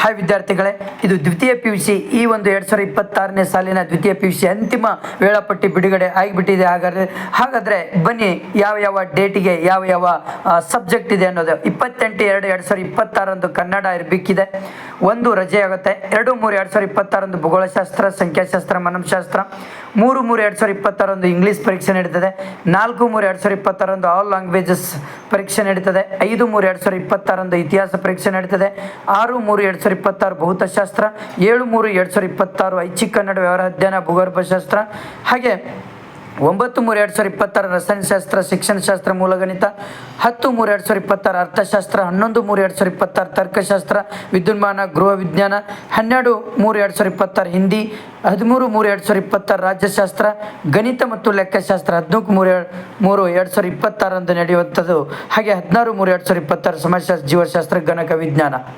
Hi ವಿದ್ಯಾರ್ಥಿಗಳೇ, ಇದು ದ್ವಿತೀಯ ಪಿ ಯು ಸಿ ಈ ಒಂದು ಎರಡು ಸಾವಿರದ ಇಪ್ಪತ್ತಾರನೇ ಸಾಲಿನ ದ್ವಿತೀಯ ಪಿ ಯು ಸಿ ಅಂತಿಮ ವೇಳಾಪಟ್ಟಿ ಬಿಡುಗಡೆ ಆಗಿಬಿಟ್ಟಿದೆ. ಹಾಗಾದರೆ ಹಾಗಾದರೆ ಬನ್ನಿ ಯಾವ ಯಾವ ಡೇಟಿಗೆ ಯಾವ ಯಾವ ಸಬ್ಜೆಕ್ಟ್ ಇದೆ ಅನ್ನೋದು. ಇಪ್ಪತ್ತೆಂಟು ಎರಡು ಎರಡು ಸಾವಿರದ ಇಪ್ಪತ್ತಾರಂದು ಕನ್ನಡ ಇರಬೇಕಿದೆ. ಒಂದು ರಜೆ ಆಗುತ್ತೆ ಎರಡು ಮೂರು ಎರಡು ಸಾವಿರದ ಇಪ್ಪತ್ತಾರಂದು ಭೂಗೋಳಶಾಸ್ತ್ರ, ಸಂಖ್ಯಾಶಾಸ್ತ್ರ ಮನಃಶಾಸ್ತ್ರ ಮೂರು ಮೂರು ಎರಡು ಸಾವಿರದ ಇಪ್ಪತ್ತಾರಂದು ಇಂಗ್ಲೀಷ್ ಪರೀಕ್ಷೆ ನಡೀತದೆ. ನಾಲ್ಕು ಮೂರು ಎರಡು ಸಾವಿರದ ಇಪ್ಪತ್ತಾರಂದು ಆಲ್ ಲ್ಯಾಂಗ್ವೇಜಸ್ ಪರೀಕ್ಷೆ ನಡೀತದೆ. ಐದು ಮೂರು ಎರಡು ಸಾವಿರದ ಇಪ್ಪತ್ತಾರಂದು ಇತಿಹಾಸ ಪರೀಕ್ಷೆ ನಡೀತದೆ. ಆರು ಮೂರು ಎರಡು ಸಾವಿರದ ಇಪ್ಪತ್ತಾರು ಭೌತಶಾಸ್ತ್ರ. ಏಳು ಮೂರು ಎರಡು ಸಾವಿರದ ಇಪ್ಪತ್ತಾರು ಐಚ್ಛಿಕ ಕನ್ನಡ ವ್ಯವಹಾರ ಅಧ್ಯಯನ ಭೂಗರ್ಭಶಾಸ್ತ್ರ. ಹಾಗೆ ಒಂಬತ್ತು ಮೂರು ಎರಡು ಸಾವಿರದ ಇಪ್ಪತ್ತಾರು ರಸಾಯನಶಾಸ್ತ್ರ, ಶಿಕ್ಷಣಶಾಸ್ತ್ರ, ಮೂಲಗಣಿತ, ಹತ್ತು ಮೂರು ಎರಡು ಸಾವಿರದ ಇಪ್ಪತ್ತಾರು ಅರ್ಥಶಾಸ್ತ್ರ, ಹನ್ನೊಂದು ಮೂರು ಎರಡು ಸಾವಿರದ ಇಪ್ಪತ್ತಾರು ತರ್ಕಶಾಸ್ತ್ರ, ವಿದ್ಯುನ್ಮಾನ ಗೃಹ ವಿಜ್ಞಾನ ಹನ್ನೆರಡು ಮೂರು ಎರಡು ಸಾವಿರದ ಇಪ್ಪತ್ತಾರು ಹಿಂದಿ, ಹದಿಮೂರು ಮೂರು ಎರಡು ಸಾವಿರದ ಇಪ್ಪತ್ತಾರು ರಾಜ್ಯಶಾಸ್ತ್ರ, ಗಣಿತ ಮತ್ತು ಲೆಕ್ಕಶಾಸ್ತ್ರ ಹದಿನಾಲ್ಕು ಮೂರು ಮೂರು ಎರಡು ಸಾವಿರದ ಇಪ್ಪತ್ತಾರಂದು ನಡೆಯುವಂಥದ್ದು. ಹಾಗೆ ಹದಿನಾರು ಮೂರು ಎರಡು ಸಾವಿರದ ಇಪ್ಪತ್ತಾರು ಸಮಾಜಶಾಸ್ತ್ರ, ಜೀವಶಾಸ್ತ್ರ, ಗಣಕ ವಿಜ್ಞಾನ.